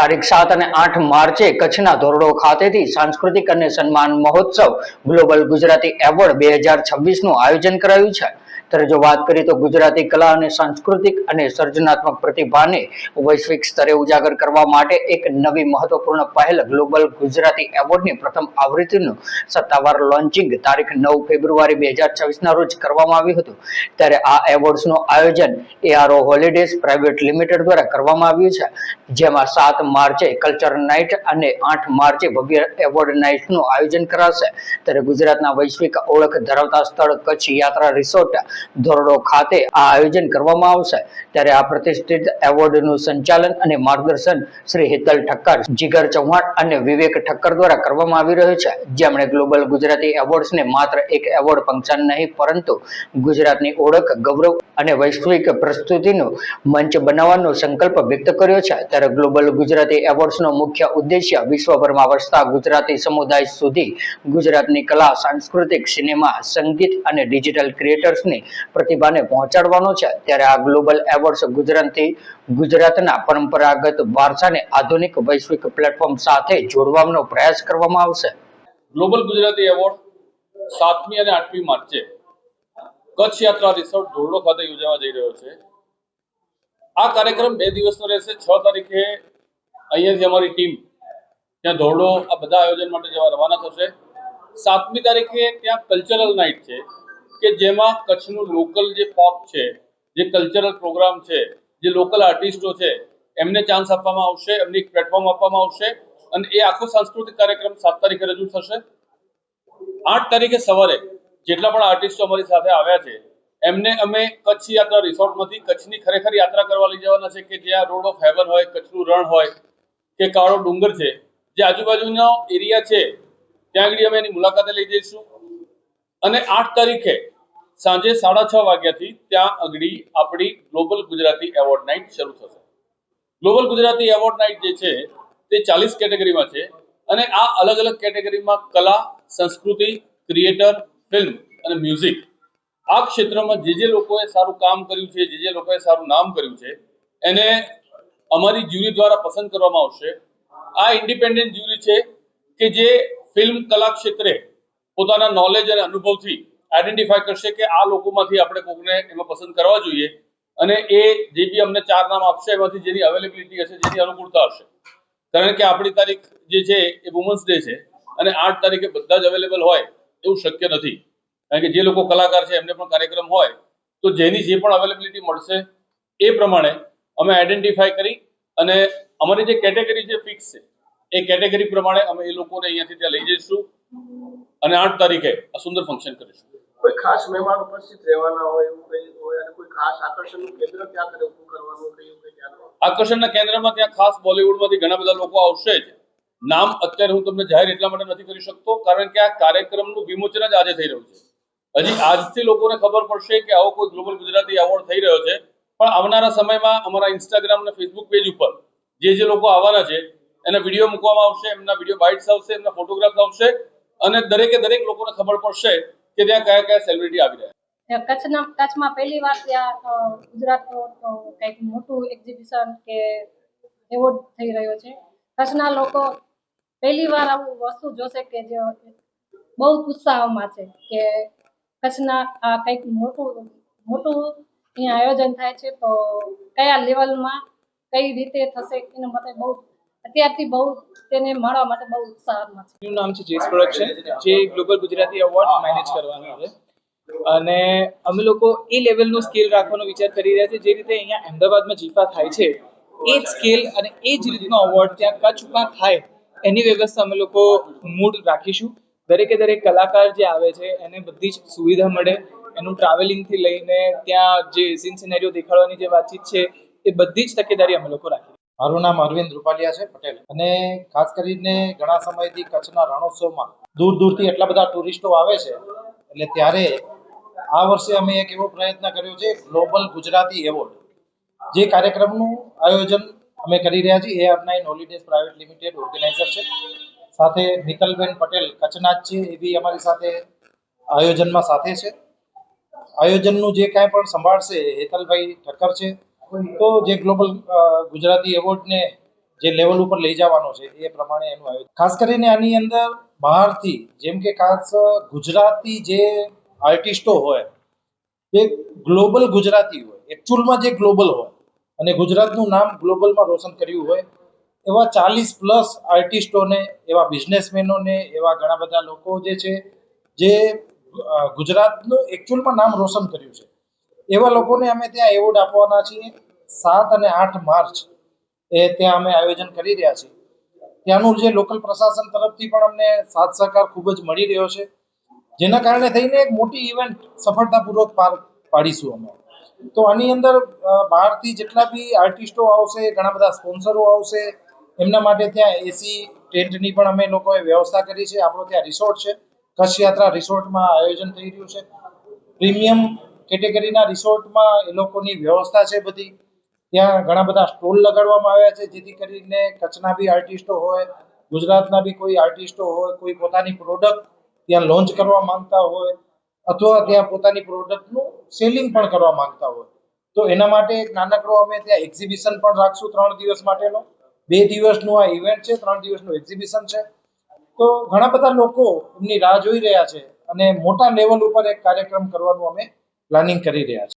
તારીખ સાત અને આઠ માર્ચે કચ્છના ધોરડો ખાતેથી સાંસ્કૃતિક અને સન્માન મહોત્સવ ગ્લોબલ ગુજરાતી એવોર્ડ બે હજાર છવ્વીસનું આયોજન કરાયું છે. ત્યારે જો વાત કરીએ તો ગુજરાતી કલા અને સાંસ્કૃતિક અને સર્જનાત્મક પ્રતિભાને વૈશ્વિક સ્તરે ઉજાગર કરવા માટે એક નવી મહત્વપૂર્ણ પહેલ ગ્લોબલ ગુજરાતી એવોર્ડની પ્રથમ આવૃત્તિનું સત્તાવાર લોન્ચિંગ તારીખ નવ ફેબ્રુઆરી બે હજાર છવ્વીસના રોજ કરવામાં આવ્યું હતું. ત્યારે આ એવોર્ડ્સનું આયોજન એઆરઓ હોલિડેઝ પ્રાઇવેટ લિમિટેડ દ્વારા કરવામાં આવ્યું છે. જેમાં સાત માર્ચે કલ્ચર નાઇટ અને આઠ માર્ચે ભવ્ય એવોર્ડ નાઇટનું આયોજન કરાશે. ત્યારે ગુજરાતના વૈશ્વિક ઓળખ ધરાવતા સ્થળ કચ્છ યાત્રા રિસોર્ટ ધોરડો ખાતે આ આયોજન કરવામાં આવશે. ત્યારે આ પ્રતિષ્ઠિત એવોર્ડનું સંચાલન અને માર્ગદર્શન શ્રી હેતલ ઠક્કર, જીગર ચૌહાણ અને વિવેક ઠક્કર દ્વારા કરવામાં આવી રહ્યું છે. જેમણે ગ્લોબલ ગુજરાતી એવોર્ડ્સને માત્ર એક એવોર્ડ ફંક્શન નહીં, પરંતુ ગુજરાતની ઓળખ, ગૌરવ અને વૈશ્વિક પ્રસ્તુતિનો મંચ બનાવવાનો સંકલ્પ વ્યક્ત કર્યો છે. ત્યારે ગ્લોબલ ગુજરાતી એવોર્ડ્સનો મુખ્ય ઉદ્દેશ્ય વિશ્વભરમાં વસતા ગુજરાતી સમુદાય સુધી ગુજરાતની કલા, સાંસ્કૃતિક, સિનેમા, સંગીત અને ડિજિટલ ક્રિએટર્સની પ્રતિભાને પહોંચાડવાનો છે. ત્યારે આ ગ્લોબલ એવોર્ડ્સ ગુજરાતથી ગુજરાતના પરંપરાગત વારસાને આધુનિક વૈશ્વિક પ્લેટફોર્મ સાથે જોડવાનો પ્રયાસ કરવામાં આવશે. ગ્લોબલ ગુજરાતી એવોર્ડ સાતમી અને આઠમી માર્ચે કચ્છ યાત્રા રિસોર્ટ ધોરડો ખાતે યોજાવા જઈ રહ્યો છે. આ કાર્યક્રમ બે દિવસનો રહેશે. છ તારીખે અહીંયાથી અમારી ટીમ ત્યાં ધોરડો આ બધા આયોજન માટે જવા રવાના થશે. સાતમી તારીખે ત્યાં કલ્ચરલ નાઇટ છે. કે જેમાં કચ્છનું લોકલ જે પોપ છે, જે કલ્ચરલ પ્રોગ્રામ છે, જે લોકલ આર્ટિસ્ટો છે, એમને ચાન્સ આપવામાં આવશે, એમને એક પ્લેટફોર્મ આપવામાં આવશે અને એ આખો સાંસ્કૃતિક કાર્યક્રમ સાત તારીખે રજૂ થશે. આઠ તારીખે સવારે જેટલા પણ આર્ટિસ્ટો અમારી સાથે આવ્યા છે, એમને અમે કચ્છ યાત્રા રિસોર્ટમાંથી કચ્છની ખરેખર યાત્રા કરવા લઈ જવાના છે કે જ્યાં રોડ ઓફ હેવન હોય, કચ્છનું રણ હોય, કે કાળો ડુંગર છે, જે આજુબાજુનો એરિયા છે, ત્યાં આગળ અમે એની મુલાકાતે લઈ જઈશું. અને આઠ તારીખે સાંજે સાડા છ વાગ્યાથી ત્યાં આગળ આપણી ગ્લોબલ ગુજરાતી એવોર્ડ નાઇટ શરૂ થશે. ગ્લોબલ ગુજરાતી એવોર્ડ નાઇટ જે છે, તે ચાલીસ કેટેગરીમાં છે અને આ અલગ અલગ કેટેગરીમાં કલા, સંસ્કૃતિ ક્રિએટર ફિલ્મ અને મ્યુઝિક આ ક્ષેત્રમાં જે જે લોકોએ સારું કામ કર્યું છે, જે જે લોકોએ સારું નામ કર્યું છે, એને અમારી જ્યુરી દ્વારા પસંદ કરવામાં આવશે. આ ઇન્ડિપેન્ડન્ટ જ્યુરી છે કે જે ફિલ્મ કલા ક્ષેત્રે પોતાના નોલેજ અને અનુભવથી આઈડેન્ટિફાય કરશે કે આ લોકોમાંથી આપણે કોકને એમાં પસંદ કરવા જોઈએ. અને એ જે બી અમને ચાર નામ આપશે, એમાંથી જેની અવેલેબિલિટી હશે, જેની અનુકૂળતા હશે. કારણ કે આપણી તારીખ જે છે, એ વુમન્સ ડે છે અને આઠ તારીખે બધા જ અવેલેબલ હોય એવું શક્ય નથી. કારણ કે જે લોકો કલાકાર છે, એમને પણ કાર્યક્રમ હોય, તો જેની જે પણ અવેલેબિલિટી મળશે, એ પ્રમાણે અમે આઈડેન્ટિફાય કરી અને અમારી જે કેટેગરી છે ફિક્સ છે, એ કેટેગરી પ્રમાણે અમે એ લોકોને અહીંયાથી ત્યાં લઈ જઈશું અને આઠ તારીખે આ સુંદર ફંક્શન કરીશું. કોઈ ખાસ મહેમાન ઉપસ્થિત રહેવાના હોય એવું કઈ હોય અને કોઈ ખાસ આકર્ષણનું કેન્દ્ર ક્યાં કરે ઊભું કરવાનું કયું કઈ ધ્યાન આકર્ષણના કેન્દ્રમાં ત્યાં ખાસ બોલિવૂડમાંથી ઘણા બધા લોકો આવશે જ. નામ અત્યારે હું તમને જાહેર એટલા માટે નથી કરી શકતો, કારણ કે આ કાર્યક્રમનું વિમોચન જ આજે થઈ રહ્યું છે. હજી આજથી લોકોને ખબર પડશે કે આવો કોઈ ગ્લોબલ ગુજરાતી એવોર્ડ થઈ રહ્યો છે. પણ આવનારા સમયમાં અમારા ઇન્સ્ટાગ્રામ અને ફેસબુક પેજ ઉપર જે જે લોકો આવવાના છે, એના વીડિયો મૂકવામાં આવશે, એમના વીડિયો બાઇટ્સ આવશે, એમના ફોટોગ્રાફ આવશે અને દરેકે દરેક લોકોને ખબર પડશે કે ત્યાં કયા કયા સેલિબ્રિટી આવી રહ્યા કચ્છના કચ્છમાં પહેલી વાર ત્યાં ગુજરાતનું કંઈક મોટું એક્ઝિબિશન કે એવોર્ડ થઈ રહ્યો છે. કચ્છના લોકો પહેલી વાર આવું વસ્તુ જોશે કે જે બહુ ઉત્સાહમાં છે કે કચ્છના આ કંઈક મોટું મોટું અહીંયા આયોજન થાય છે તો કયા લેવલમાં કઈ રીતે થશે એના માટે બહુ અત્યારથી બહુ તેને મળવા માટે બહુ ઉત્સાહમાં છે. એનું નામ છે જેસ પ્રોડક્શન જે ગ્લોબલ ગુજરાતી એવોર્ડ મેનેજ કરવાનું છે. અને અમે લોકો એ લેવલનું સ્કેલ રાખવાનો વિચાર કરી રહ્યા છે જે રીતે અહીંયા અમદાવાદમાં જીફા થાય છે, એ જ સ્કેલ અને એ જ રીતનો અવોર્ડ ત્યાં કચ્છમાં થાય, એની વ્યવસ્થા અમે લોકો મૂડ રાખીશું. દરેકે દરેક કલાકાર જે આવે છે, એને બધી જ સુવિધા મળે. એનું ટ્રાવેલિંગથી લઈને ત્યાં જે સીન સિનેરીઓ દેખાડવાની જે વાતચીત છે, એ બધી જ તકેદારી અમે લોકો રાખી મારું નામ અરવિંદ રૂપાલિયા છે પટેલ. અને ખાસ કરીને ઘણા સમયથી કચ્છના રણોત્સવમાં દૂર દૂરથી એટલા બધા ટુરિસ્ટો આવે છે, એટલે ત્યારે આ વર્ષે અમે એક એવો પ્રયત્ન કર્યો છે, ગ્લોબલ ગુજરાતી એવોર્ડ. જે કાર્યક્રમનું આયોજન અમે કરી રહ્યા છીએ, A R nine holidays private limited organiser છે. સાથે મિતલબેન પટેલ કચ્છના જ છે, એ બી અમારી સાથે આયોજનમાં સાથે છે. આયોજનનું જે કાંઈ પણ સંભાળશે, હેતલભાઈ ઠક્કર છે તો જે ગ્લોબલ ગુજરાતી એવોર્ડને જે લેવલ ઉપર લઈ જવાનો છે, એ પ્રમાણે એનું આયોજન. ખાસ કરીને આની અંદર બહારથી, જેમ કે ખાસ ગુજરાતી જે આર્ટિસ્ટો હોય, એ ગ્લોબલ ગુજરાતી હોય એકચ્યુઅલમાં જે ગ્લોબલ હોય, અને ગુજરાતનું નામ ગ્લોબલમાં રોશન કર્યું હોય, એવા ચાલીસ પ્લસ આર્ટિસ્ટોને એવા બિઝનેસમેનોને એવા ઘણા બધા લોકો જે છે, જે ગુજરાતનું એકચ્યુઅલમાં નામ રોશન કર્યું છે. એવા લોકોને અમે ત્યાં એવોર્ડ આપવાના છીએ. સાત અને આઠ માર્ચ એ ત્યાં અમે આયોજન કરી રહ્યા છીએ. ત્યાંનું જે લોકલ પ્રશાસન તરફથી પણ અમને સાથ સહકાર ખૂબ જ મળી રહ્યો છે. જેના કારણે થઈને એક મોટી ઇવેન્ટ સફળતાપૂર્વક પાર પાડીશું અમે. તો આની અંદર બહારથી જેટલા બી આર્ટિસ્ટો આવશે, ઘણા બધા સ્પોન્સરો આવશે, એમના માટે ત્યાં એસી ટેન્ટની પણ અમે લોકોએ વ્યવસ્થા કરી છે. આપણો ત્યાં રિસોર્ટ છે. કચ્છ યાત્રા રિસોર્ટમાં આયોજન થઈ રહ્યું છે. પ્રીમિયમ કેટેગરીના રિસોર્ટમાં એ લોકોની વ્યવસ્થા છે બધી. ત્યાં ઘણા બધા સ્ટોલ લગાડવામાં આવ્યા છે, જેથી કરીને કચ્છના બી આર્ટિસ્ટો હોય, ગુજરાતના બી કોઈ આર્ટિસ્ટો હોય, કોઈ પોતાની પ્રોડક્ટ ત્યાં લોન્ચ કરવા માંગતા હોય, અથવા ત્યાં પોતાની પ્રોડક્ટનું સેલિંગ પણ કરવા માંગતા હોય. તો એના માટે એક નાનકડો અમે ત્યાં એક્ઝિબિશન પણ રાખશું ત્રણ દિવસ માટેનો. બે દિવસનું આ ઇવેન્ટ છે, ત્રણ દિવસનું એક્ઝિબિશન છે. તો ઘણા બધા લોકો એમની રાહ જોઈ રહ્યા છે અને મોટા લેવલ ઉપર એક કાર્યક્રમ કરવાનું અમે પ્લાનિંગ કરી રહ્યા છીએ